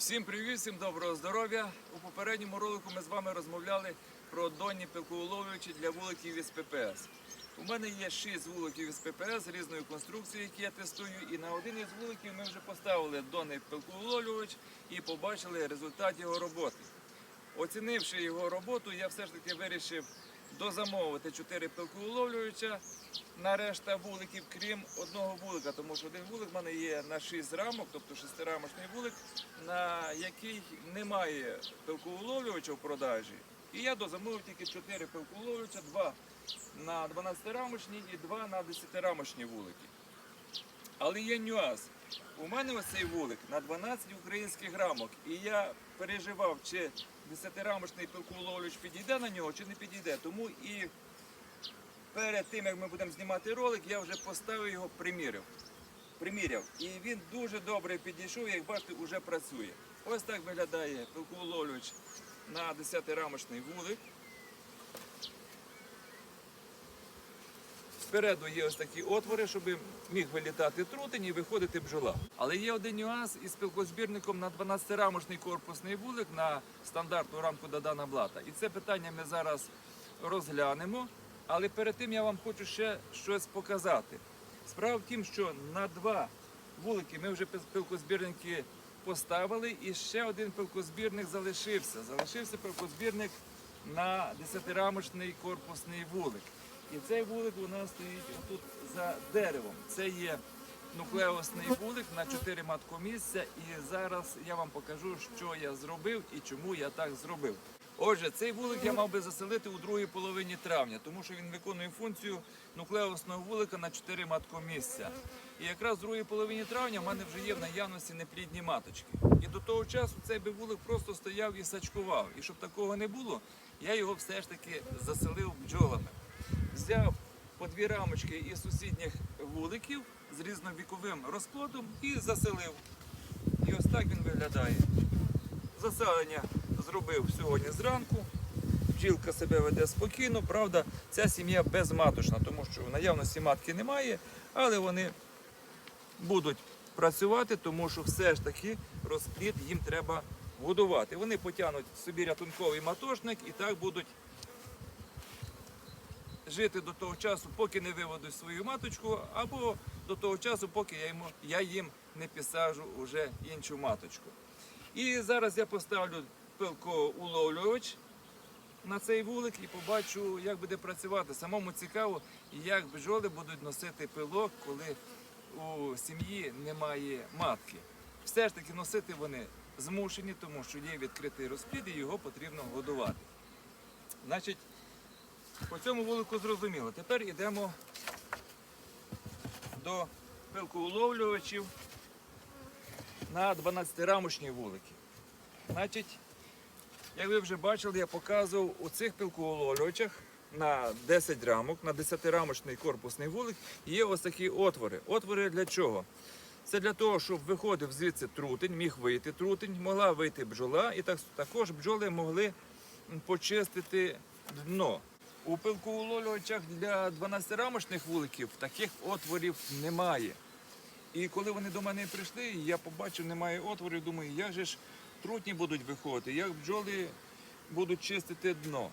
Всім привіт, всім доброго здоров'я. У попередньому ролику ми з вами розмовляли про донні пилкоуловлювачі для вуликів із ППС. У мене є 6 вуликів із ППС різної конструкції, які я тестую. І на один із вуликів ми вже поставили донний пилкоуловлювач і побачили результат його роботи. Оцінивши його роботу, я все ж таки вирішив дозамовити 4 пилкоуловлювача на решта вуликів, крім одного вулика, тому що один вулик в мене є на 6 рамок, тобто шестирамочний вулик, на який немає пилкоуловлювача в продажі. І я дозамовив тільки 4 пилкоуловлювача, 2 на 12-рамочні і 2 на 10-рамочні вулики. Але є нюанс. У мене ось цей вулик на 12 українських рамок, і я переживав, чи 10-рамочний пилкоуловлювач підійде на нього, чи не підійде. Тому і перед тим, як ми будемо знімати ролик, я вже поставив його, приміряв. приміряв. І він дуже добре підійшов, як бачите, вже працює. Ось так виглядає пилкоуловлювач на 10-рамочний вулик. Спереду є ось такі отвори, щоб міг вилітати трутень і виходити бджола. Але є один нюанс із пилкозбірником на 12-рамочний корпусний вулик на стандартну рамку Дадана Блата. І це питання ми зараз розглянемо. Але перед тим я вам хочу ще щось показати. Справа в тім, що на два вулики ми вже пилкозбірники поставили, і ще один пилкозбірник залишився. Залишився пилкозбірник на 10-рамочний корпусний вулик. І цей вулик у нас стоїть тут за деревом. Це є нуклеосний вулик на 4 маткомісця. І зараз я вам покажу, що я зробив і чому я так зробив. Отже, цей вулик я мав би заселити у другій половині травня, тому що він виконує функцію нуклеосного вулика на 4 маткомісця. І якраз в другій половині травня в мене вже є в наявності неплідні маточки. І до того часу цей би вулик просто стояв і сачкував. І щоб такого не було, я його все ж таки заселив бджолами. Взяв по дві рамочки із сусідніх вуликів з різновіковим розплодом і заселив. І ось так він виглядає. Заселення зробив сьогодні зранку. Бджілка себе веде спокійно. Правда, ця сім'я безматочна, тому що в наявності матки немає, але вони будуть працювати, тому що все ж таки розплід їм треба годувати. Вони потягнуть собі рятунковий матошник і так будуть жити до того часу, поки не виведуть свою маточку, або до того часу, поки я, йому, я їм не підсажу вже іншу маточку. І зараз я поставлю пилкоуловлювач на цей вулик і побачу, як буде працювати. Самому цікаво, як бджоли будуть носити пилок, коли у сім'ї немає матки. Все ж таки носити вони змушені, тому що є відкритий розплід і його потрібно годувати. Значить, по цьому вулику зрозуміло. Тепер йдемо до пилкоуловлювачів на 12-рамочні вулики. Значить, як ви вже бачили, я показував у цих пилкоуловлювачах на 10 рамок, на 10-рамочний корпусний вулик є ось такі отвори. Отвори для чого? Це для того, щоб виходив звідси трутень, міг вийти трутень, могла вийти бджола, і так, також бджоли могли почистити дно. У пилкоуловлювачах для 12-рамочних вуликів таких отворів немає. І коли вони до мене прийшли, я побачив, немає отворів, думаю, як же ж трутні будуть виходити, як бджоли будуть чистити дно.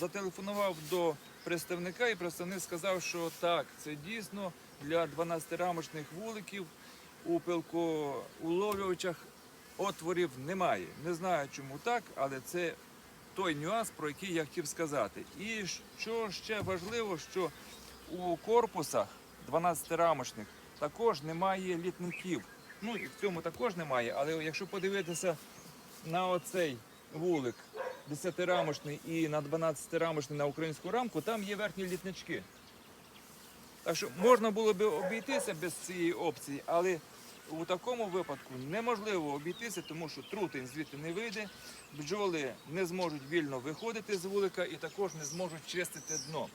Зателефонував до представника, і представник сказав, що так, це дійсно для 12-рамочних вуликів у пилкоуловлювачах отворів немає. Не знаю, чому так, але це той нюанс, про який я хотів сказати. І що ще важливо, що у корпусах 12-рамочних також немає літників. Ну і в цьому також немає, але якщо подивитися на оцей вулик 10-рамочний і на 12-рамочний на українську рамку, там є верхні літнички. Так що можна було би обійтися без цієї опції, але у такому випадку неможливо обійтися, тому що трутень звідти не вийде, бджоли не зможуть вільно виходити з вулика і також не зможуть чистити дно.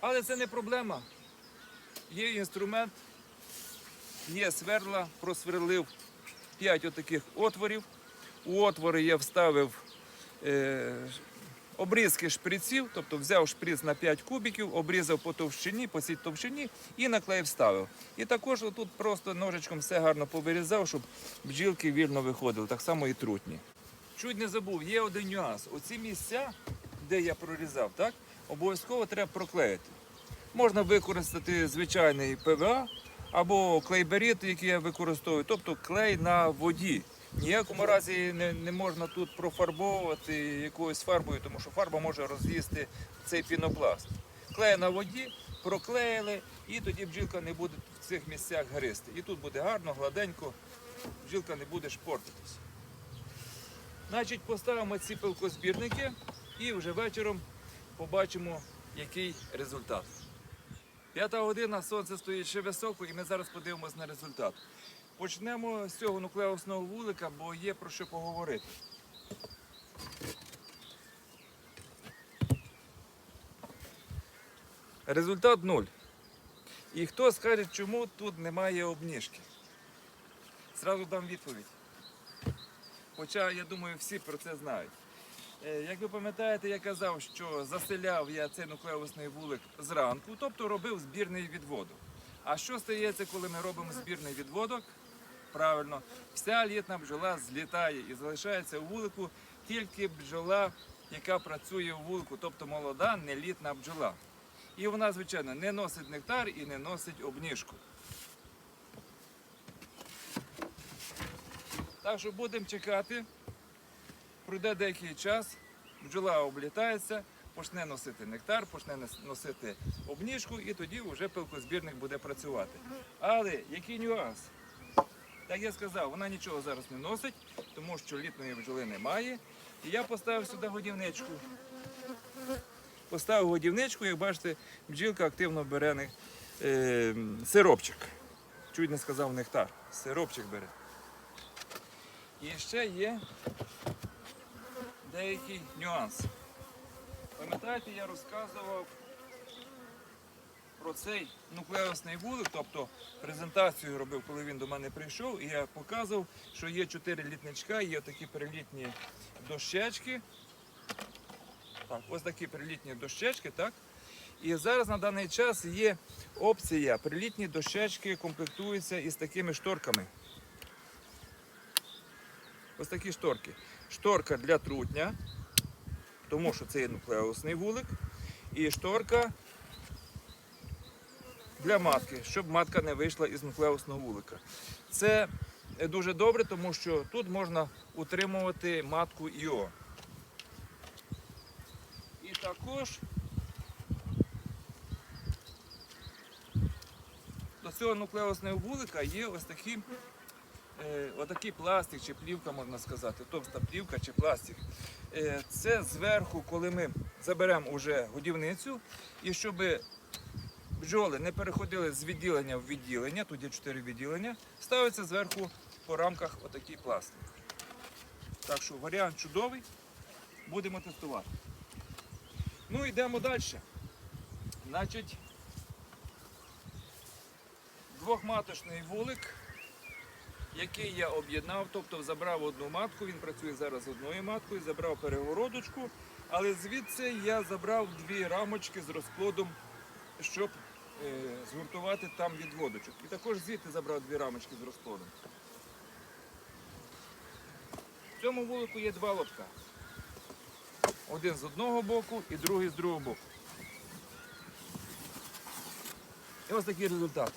Але це не проблема. Є інструмент, є сверла, просверлив 5 отаких отворів. У отвори я вставив е, обрізки шприців, тобто взяв шприц на 5 кубиків, обрізав по товщині, по цій товщині і наклеїв ставив. І також тут просто ножичком все гарно повирізав, щоб бджілки вільно виходили, так само і трутні. Чуть не забув, є один нюанс. Оці місця, де я прорізав, так, обов'язково треба проклеїти. Можна використати звичайний ПВА або клейберіт, який я використовую, тобто клей на воді. Ніякому разі не, не можна тут профарбовувати якоюсь фарбою, тому що фарба може роз'їсти цей пінопласт. Клей на воді, проклеїли, і тоді бджілка не буде в цих місцях гристи. І тут буде гарно, гладенько, бджілка не буде шпортитись. Значить, поставимо ці пилкозбірники і вже вечором побачимо, який результат. П'ята година, сонце стоїть ще високо, і ми зараз подивимось на результат. Почнемо з цього нуклеусного вулика, бо є про що поговорити. Результат нуль. І хто скаже, чому тут немає обніжки? Зразу дам відповідь. Хоча, я думаю, всі про це знають. Е, Як ви пам'ятаєте, я казав, що заселяв я цей нуклеусний вулик зранку, тобто робив збірний відводок. А що стається, коли ми робимо збірний відводок? Правильно, вся літна бджола злітає і залишається у вулику тільки бджола, яка працює у вулику, тобто молода, нелітна бджола. І вона, звичайно, не носить нектар і не носить обніжку. Так що будемо чекати. Пройде деякий час, бджола облітається, почне носити нектар, почне носити обніжку і тоді вже пилкозбірник буде працювати. Але який нюанс? Так я сказав, вона нічого зараз не носить, тому що літної бджоли немає. І я поставив сюди годівничку. Поставив годівничку, як бачите, бджілка активно бере е, сиропчик. Чуть не сказав нектар. Сиропчик бере. І ще є деякий нюанс. Пам'ятаєте, я розказував про цей нуклеусний вулик, тобто презентацію робив, коли він до мене прийшов, і я показував, що є чотири літничка, є такі перелітні дощечки. Так, ось такі прилітні дощечки, так? І зараз на даний час є опція. Прилітні дощечки комплектуються із такими шторками. Ось такі шторки. Шторка для трутня, тому що це є нуклеусний вулик. І шторка для матки, щоб матка не вийшла із нуклеусного вулика. Це дуже добре, тому що тут можна утримувати матку ІО. І також до цього нуклеусного вулика є ось такі, е, отакий пластик чи плівка, можна сказати, товста плівка чи пластик. Е, це зверху, коли ми заберемо уже годівницю, і щоб бджоли не переходили з відділення в відділення, тут є чотири відділення, ставиться зверху по рамках отакий пластик. Так що варіант чудовий, будемо тестувати. Ну, йдемо далі. Значить, двохматочний вулик, який я об'єднав, тобто забрав одну матку, він працює зараз з одною маткою, забрав перегородочку, але звідси я забрав дві рамочки з розплодом, щоб згуртувати там відводочок. І також звідти забрав дві рамочки з розплодом. В цьому вулику є два лотка. Один з одного боку і другий з другого боку. І ось такий результат.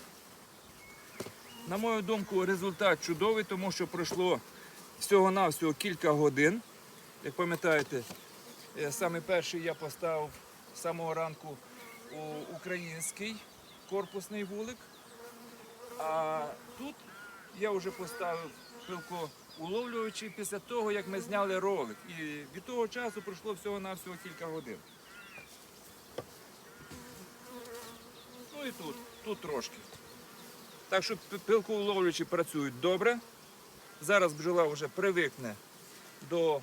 На мою думку, результат чудовий, тому що пройшло всього-навсього кілька годин. Як пам'ятаєте, е, саме перший я поставив з самого ранку український корпусний вулик. А тут я вже поставив пилкоуловлювачі після того, як ми зняли ролик. І від того часу пройшло всього-навсього кілька годин. Ну і тут, тут трошки. Так що пи- пилкоуловлювачі працюють добре. Зараз бджола вже привикне до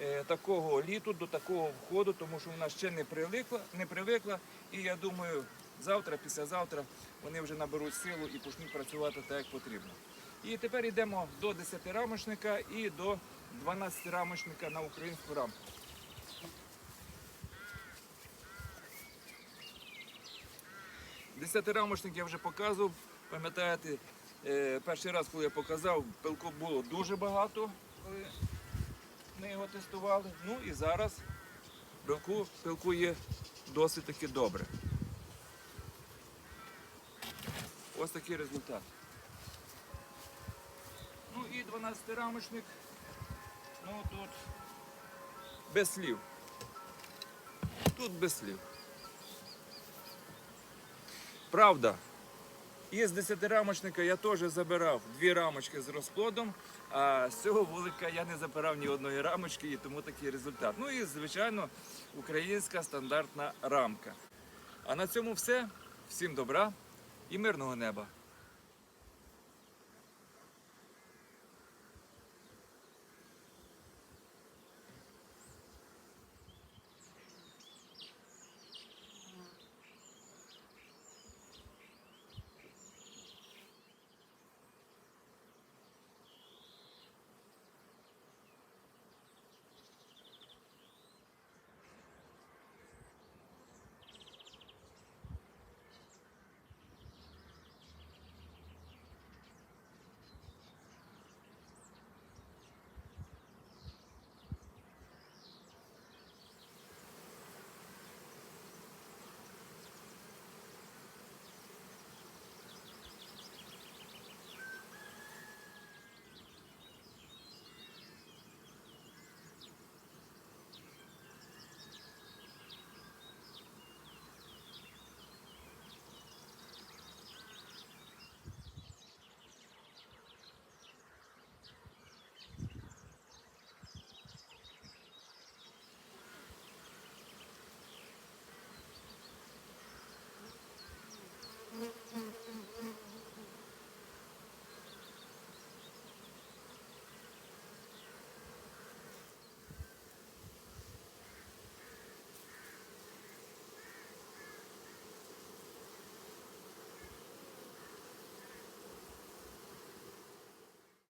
е, такого літу, до такого входу, тому що вона ще не привикла, не привикла. І я думаю, завтра, післязавтра вони вже наберуть силу і почнуть працювати так, як потрібно. І тепер йдемо до 10-рамочника і до 12-рамочника на українську рамку. Десятирамочник я вже показував, пам'ятаєте, е, перший раз, коли я показав, пилку було дуже багато, коли ми його тестували. Ну і зараз пилку, пилку є досить таки добре. Ось такий результат. Ну і 12-рамочник. Ну тут без слів. Тут без слів. Правда, із 10-рамочника я теж забирав дві рамочки з розплодом, а з цього вулика я не забирав ні одної рамочки, і тому такий результат. Ну і, звичайно, українська стандартна рамка. А на цьому все. Всім добра і мирного неба.